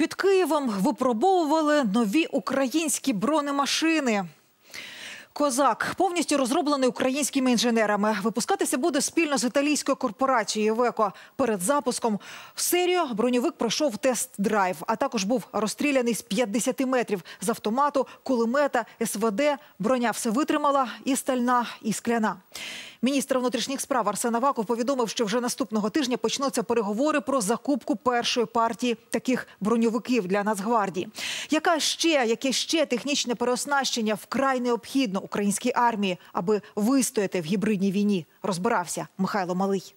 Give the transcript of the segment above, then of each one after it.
Під Києвом випробовували нові українські бронемашини. Козак повністю розроблений українськими інженерами. Випускатися буде спільно з італійською корпорацією Веко. Перед запуском в серію броньовик пройшов тест-драйв, а також був розстріляний з 50 метрів з автомату, кулемета, СВД. Броня все витримала і стальна, і скляна. Міністр внутрішніх справ Арсен Аваков повідомив, що вже наступного тижня почнуться переговори про закупку першої партії таких броньовиків для Нацгвардії. Яка ще, яке ще технічне переоснащення вкрай необхідно українській армії, аби вистояти в гібридній війні? Розбирався Михайло Малий.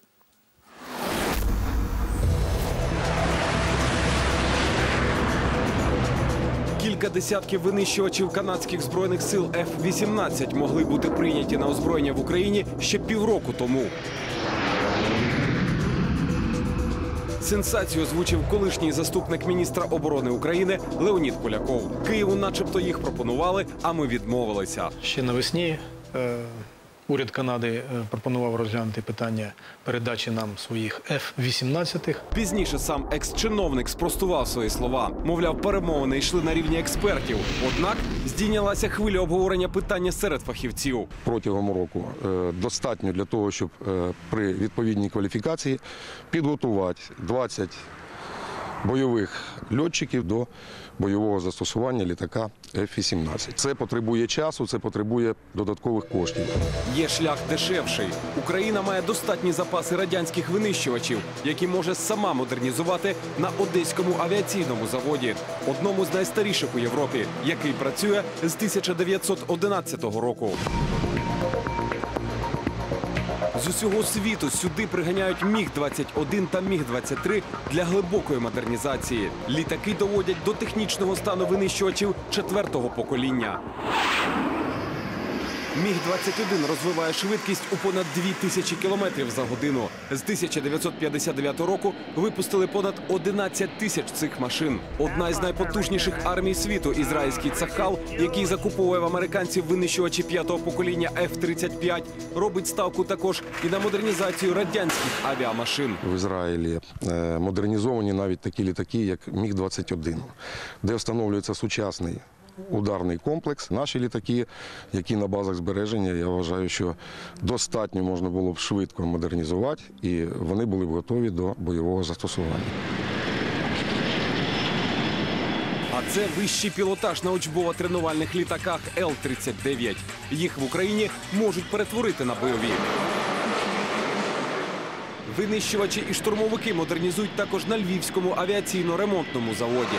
Кілька десятків винищувачів канадських збройних сил F-18 могли бути прийняті на озброєння в Україні ще півроку тому. Сенсацію озвучив колишній заступник міністра оборони України Леонід Поляков. Києву, начебто, їх пропонували, а ми відмовилися. Ще навесні е, уряд Канади е, пропонував розглянути питання передачі нам своїх F-18. Пізніше сам екс-чиновник спростував свої слова. Мовляв, перемовини йшли на рівні експертів. Однак здійнялася хвиля обговорення питання серед фахівців. протягом року е, достатньо для того, щоб е, при відповідній кваліфікації підготувати 20 бойових льотчиків до бойового застосування літака F-18. Це потребує часу, це потребує додаткових коштів. Є шлях дешевший. Україна має достатні запаси радянських винищувачів, які може сама модернізувати на одеському авіаційному заводі, одному з найстаріших у Європі, який працює з 1911 року. З усього світу сюди приганяють Міг-21 та Міг-23 для глибокої модернізації. Літаки доводять до технічного стану винищувачів четвертого покоління. Міг-21 розвиває швидкість у понад 2000 кілометрів за годину. З 1959 року випустили понад 11 тисяч цих машин. Одна із найпотужніших армій світу ізраїльський цахал, який закуповує в американців винищувачі п'ятого покоління F-35, робить ставку також і на модернізацію радянських авіамашин. В Ізраїлі е, модернізовані навіть такі літаки, як Міг-21, де встановлюється сучасний ударний комплекс. Наші літаки, які на базах збереження, я вважаю, що достатньо можна було б швидко модернізувати, і вони були б готові до бойового застосування. А це вищий пілотаж на учбово-тренувальних літаках Л-39. Їх в Україні можуть перетворити на бойові. Винищувачі і штурмовики модернізують також на Львівському авіаційно-ремонтному заводі.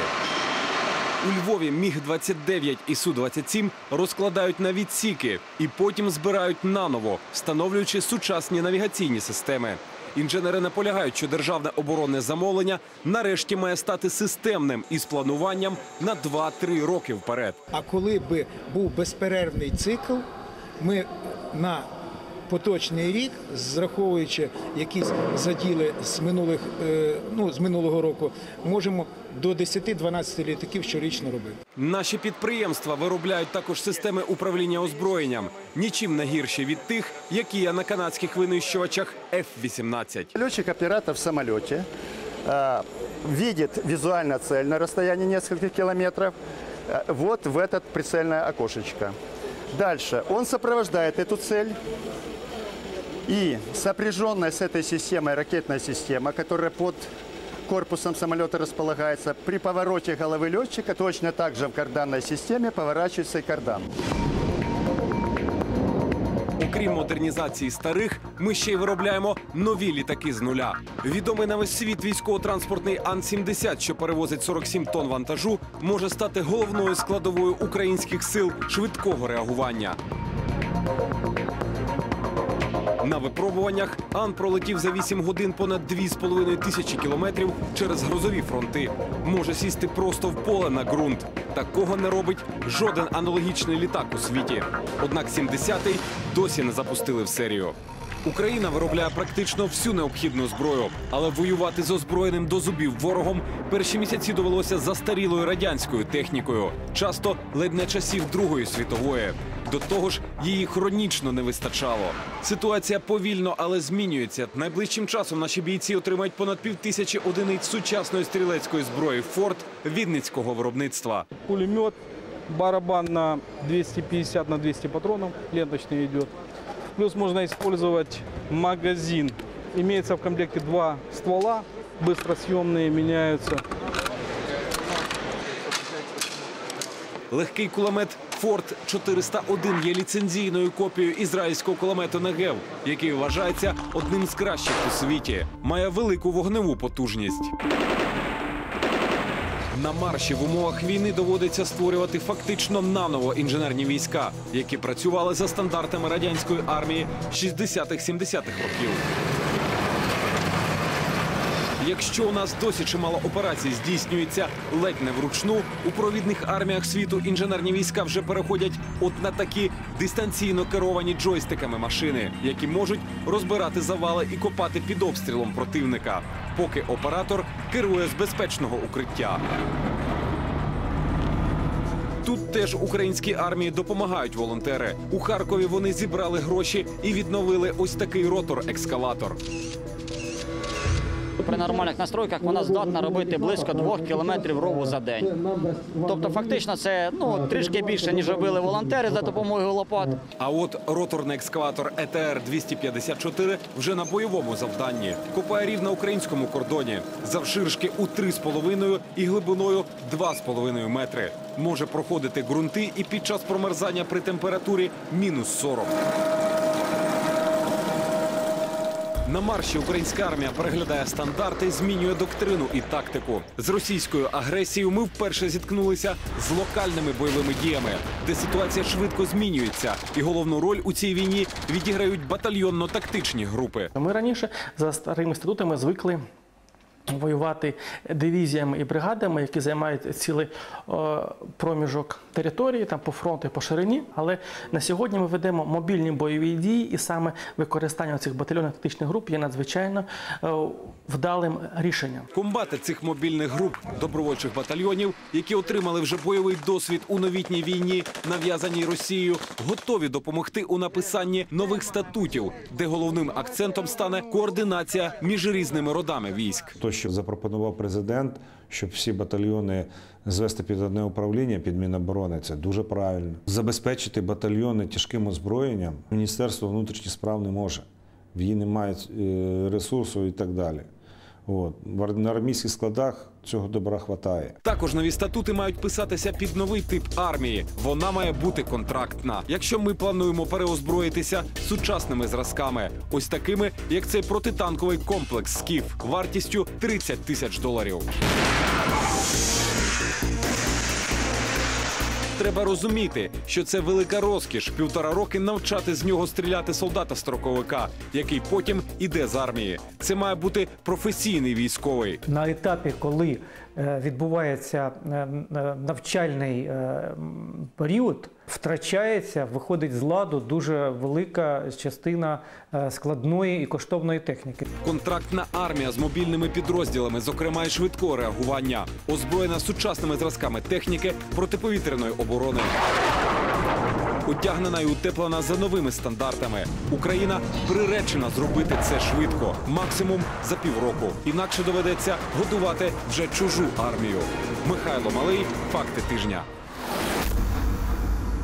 У Львові Міг-29 і Су-27 розкладають на відсіки і потім збирають наново, встановлюючи сучасні навігаційні системи. Інженери наполягають, що державне оборонне замовлення нарешті має стати системним із плануванням на 2-3 роки вперед. А коли би був безперервний цикл, ми на поточний рік, зраховуючи якісь заділи з минулих е, ну з минулого року, можемо до 10-12 літаків щорічно робити. Наші підприємства виробляють також системи управління озброєнням, нічим не гірші від тих, які є на канадських винищувачах F-18. Летчик-оператор в самолете э, видит визуально цель на расстоянии нескольких километров э, вот в этот прицельное окошечко. Дальше он сопровождает эту цель и сопряженная с этой системой ракетная система, которая под корпусом самолета располагается, при повороте головы летчика точно так же в карданной системе поворачивается и кардан. Окрім модернізації старих, ми ще й виробляємо нові літаки з нуля. Відомий на весь світ військово-транспортний Ан-70, що перевозить 47 тонн вантажу, може стати головною складовою українських сил швидкого реагування. На випробуваннях Ан пролетів за 8 годин понад 2,5 тисячі кілометрів через грозові фронти. Може сісти просто в поле на ґрунт. Такого не робить жоден аналогічний літак у світі. Однак 70-й досі не запустили в серію. Україна виробляє практично всю необхідну зброю, але воювати з озброєним до зубів ворогом перші місяці довелося застарілою радянською технікою, часто ледь не часів Другої світової. До того ж, її хронічно не вистачало. Ситуація повільно, але змінюється. Найближчим часом наші бійці отримають понад півтисячі одиниць сучасної стрілецької зброї Форт Відницького виробництва. пулемет, барабан на 250 на 200 патронов, ленточный идет. Плюс можно использовать магазин. Имеется в комплекте два ствола, быстросъемные, меняются. Легкий кулемет Форт 401 є ліцензійною копією ізраїльського кулемету Негев, який вважається одним з кращих у світі. Має велику вогневу потужність. На марші в умовах війни доводиться створювати фактично наново інженерні війська, які працювали за стандартами радянської армії 60-70-х років. Якщо у нас досі чимало операцій здійснюється ледь не вручну, у провідних арміях світу інженерні війська вже переходять от на такі дистанційно керовані джойстиками машини, які можуть розбирати завали і копати під обстрілом противника, поки оператор керує з безпечного укриття. Тут теж українській армії допомагають волонтери. У Харкові вони зібрали гроші і відновили ось такий ротор-екскаватор. При нормальних настройках вона здатна робити близько 2 кілометрів рову за день. Тобто, фактично, це ну трішки більше ніж робили волонтери за допомогою лопат. А от роторний екскаватор ЕТР 254 вже на бойовому завданні. Копає рів на українському кордоні завширшки у 3,5 і глибиною 2,5 метри. Може проходити ґрунти і під час промерзання при температурі мінус 40. На марші українська армія переглядає стандарти, змінює доктрину і тактику. З російською агресією ми вперше зіткнулися з локальними бойовими діями, де ситуація швидко змінюється, і головну роль у цій війні відіграють батальйонно-тактичні групи. Ми раніше за старими статутами звикли воювати дивізіями і бригадами, які займають цілий е, проміжок території, там по фронту і по ширині. Але на сьогодні ми ведемо мобільні бойові дії, і саме використання цих батальйонних тактичних груп є надзвичайно е, вдалим рішенням. Комбати цих мобільних груп добровольчих батальйонів, які отримали вже бойовий досвід у новітній війні, нав'язаній Росією, готові допомогти у написанні нових статутів, де головним акцентом стане координація між різними родами військ. Що запропонував президент, щоб всі батальйони звести під одне управління під Міноборони, це дуже правильно. Забезпечити батальйони тяжким озброєнням Міністерство внутрішніх справ не може. В її немає е, ресурсу і так далі. От. На армійських складах цього добра хватає. Також нові статути мають писатися під новий тип армії. Вона має бути контрактна. Якщо ми плануємо переозброїтися сучасними зразками, ось такими, як цей протитанковий комплекс «Скіф» вартістю 30 тисяч доларів. Треба розуміти, що це велика розкіш півтора роки навчати з нього стріляти солдата-строковика, який потім іде з армії. Це має бути професійний військовий. на етапі, коли відбувається е, е, навчальний е, період, втрачається, виходить з ладу дуже велика частина е, складної і коштовної техніки. Контрактна армія з мобільними підрозділами, зокрема й швидкого реагування, озброєна сучасними зразками техніки протиповітряної оборони. Одягнена і утеплена за новими стандартами. Україна приречена зробити це швидко, максимум за півроку. Інакше доведеться годувати вже чужу армію. Михайло Малий, факти тижня.